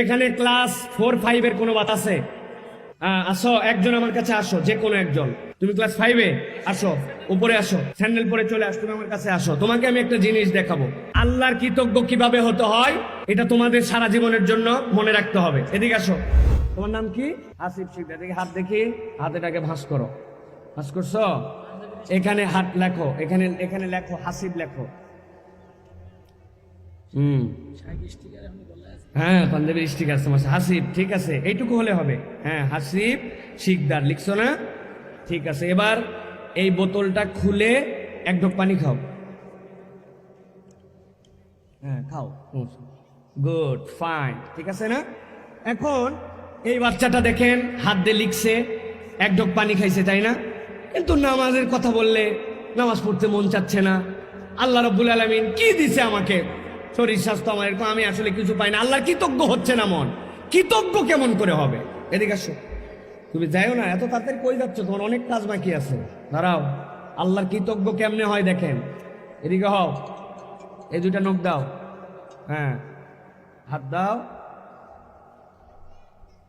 এখানে class four ফাইভের কোনো বাত আছে? আসো, একজন আমার কাছে আসো, যে কোনো একজন। তুমি ক্লাস ফাইভে আসো, উপরে আসো স্যান্ডেল পরে চলে আসো, তুমি আমার কাছে আসো। তোমাকে আমি একটা জিনিস দেখাবো। আল্লাহর কৃতজ্ঞ কীভাবে হতে হয়, এটা তোমাদের সারা জীবনের জন্য মনে রাখতে হবে। এদিকে আসো। তোমার নাম কি? আসিফ শিকদার দেখি হাত দেখি, হাতেটাকে ভাঁজ করো। ভাঁজ করছ? এখানে হাত লেখো, এখানে এখানে লেখো, হাসিব লেখো। হুম। হ্যাঁ পাঞ্জাবের স্টিক আছে হাসিব, ঠিক আছে। এইটুকু হলে হবে। হ্যাঁ হাসিব, শিকদার, লিখছো না? ঠিক আছে, এবার এই বোতলটা খুলে এক ঢোক পানি খাও। হ্যাঁ খাও। গুড, ফাইন, ঠিক আছে না? এখন এই বাচ্চাটা দেখেন, হাত দিয়ে লিখছে, এক ঢোক পানি খাইছে, তাই না? কিন্তু নামাজের কথা বললে নামাজ পড়তে মন চাচ্ছে না। আল্লাহ রব্বুল আলমিন কি দিছে আমাকে? শরীর স্বাস্থ্য আমার এরকম, আমি আসলে কিছু পাই না। আল্লাহর কৃতজ্ঞ হচ্ছে না মন। কৃতজ্ঞ কেমন করে হবে? এদিকে আসো। তুমি যাইও না, এত তাড়াতাড়ি কই যাচ্ছ? তোমার অনেক কাজ বাকি আছে। দাঁড়াও। আল্লাহর কৃতজ্ঞ কেমনে হয় দেখেন। এদিকে হও। এই দুইটা নখ দাও। হ্যাঁ। হাত দাও।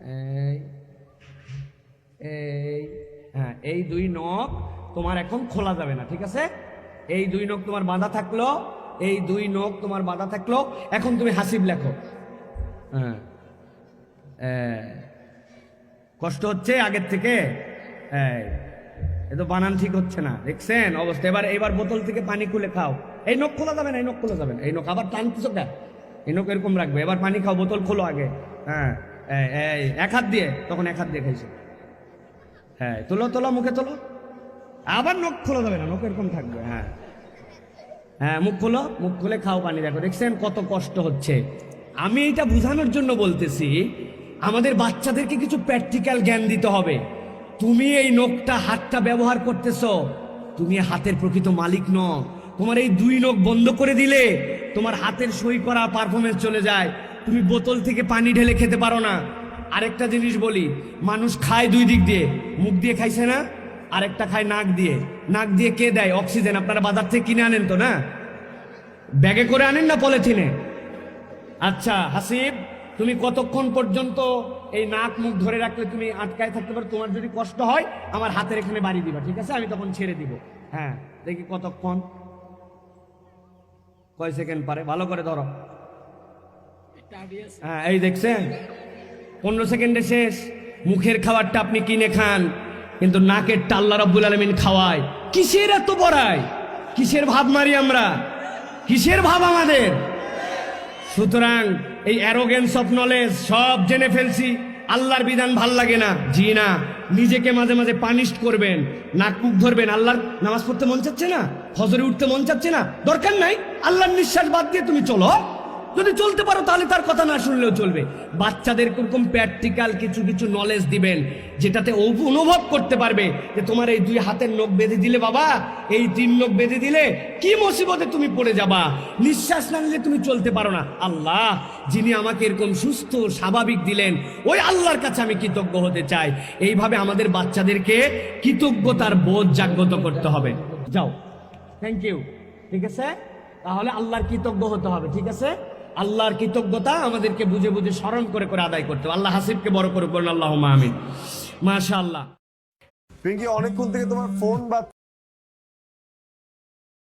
এই এই হ্যাঁ এই দুই নখ তোমার এখন খোলা যাবে না, ঠিক আছে? এই দুই নখ তোমার বাঁধা থাকল। এই দুই নখ তোমার বাঁধা থাকল, এখন তুমি হাসিব লেখো। হ্যাঁ। কষ্ট হচ্ছে আগের থেকে? এ তো বানান ঠিক হচ্ছে না, দেখছেন অবস্থা। এবার এবার বোতল থেকে পানি খুলে খাও। এই নখ খোলা যাবে না, এই নখ খোলা যাবে না। এই নখ আবার টানতেছো কেন? এই নখ এরকম রাখবে। এবার পানি খাও, বোতল খোলো আগে। হ্যাঁ এক হাত দিয়ে, তখন এক হাত দিয়ে খাইছো। হ্যাঁ তোলো তোলো, মুখে তোলো। আবার নখ খোলা যাবে না, নখ এরকম থাকবে হ্যাঁ। হ্যাঁ মুখ খোলো, মুখ খুলে খাও পানি দেখো। দেখছেন কত কষ্ট হচ্ছে? আমি এটা বোঝানোর জন্য বলতেছি, আমাদের বাচ্চাদেরকে কিছু প্র্যাকটিক্যাল জ্ঞান দিতে হবে। তুমি এই নখটা, হাতটা ব্যবহার করতেছো, তুমি হাতের প্রকৃত মালিক ন তোমার এই দুই নখ বন্ধ করে দিলে তোমার হাতের সই করা পারফরমেন্স চলে যায়। তুমি বোতল থেকে পানি ঢেলে খেতে পারো না। আরেকটা জিনিস বলি, মানুষ খায় দুই দিক দিয়ে। মুখ দিয়ে খাইছে না? আরেকটা খায় নাক দিয়ে। নাক দিয়ে কে দেয়? অক্সিজেন। আপনারা বাজার থেকে কিনে আনেন তো, না? ব্যাগে করে আনেন না পলিথিনে? আচ্ছা হাসিব, তুমি কতক্ষণ পর্যন্ত এই নাক মুখ ধরে রাখলে তুমি আটকায় থাকতে পারো? তোমার যদি কষ্ট হয়, আমার হাতের এখানে বাড়ি দিবা, ঠিক আছে? আমি তখন ছেড়ে দিব। হ্যাঁ দেখি কতক্ষণ। কয় সেকেন্ড পারে? ভালো করে ধরো। হ্যাঁ এই দেখছেন? পনেরো সেকেন্ডে শেষ। মুখের খাবারটা আপনি কিনে খান। কিন্তু নাকের টাল্লা রব্বুল আলমিন খাওয়ায়। কিসের এত বড়াই? কিসের ভাব মারি আমরা? কিসের ভাব আমাদের? সুতরাং এই অ্যারোগেন্স অফ নলেজ সব জেনে ফেলছি। আল্লাহর বিধান ভালো লাগে না। জি না। নিজেকে মাঝে মাঝে পানিশ করবেন। নাক মুখ ধরবেন। আল্লাহর নামাজ পড়তে মন চাচ্ছে না? হজরে উঠতে মন চাচ্ছে না? দরকার নাই? আল্লাহর নিঃশ্বাস বাদ দিয়ে তুমি চলো। যদি চলতে পারো তাহলে তার কথা না শুনলেও চলবে। বাচ্চাদের এরকম প্র্যাকটিক্যাল কিছু কিছু নলেজ দিবেন, যেটাতে অনুভব করতে পারবে যে তোমার এই দুই হাতের নখ বেঁধে দিলে বাবা, এই তিন নখ বেঁধে দিলে কি মুসিবতে তুমি পড়ে যাবা? নিঃশ্বাস না নিলে তুমি চলতে পারো না। আল্লাহ, যিনি আমাকে এরকম সুস্থ, স্বাভাবিক দিলেন, ওই আল্লাহর কাছে আমি কৃতজ্ঞ হতে চাই। এইভাবে আমাদের বাচ্চাদেরকে কৃতজ্ঞতার বোধ জাগ্রত করতে হবে। যাও। থ্যাংক ইউ ঠিক আছে? তাহলে আল্লাহর কৃতজ্ঞ হতে হবে, ঠিক আছে? আল্লাহর কৃতজ্ঞতা আমাদেরকে বুঝে বুঝে স্মরণ করে করে আদায় করতে আল্লাহ হাসিবকে বড় করে বলুন আল্লাহ আমিন। মাশাআল্লাহ। পিঙ্কি, অনেকক্ষণ থেকে তোমার ফোন বা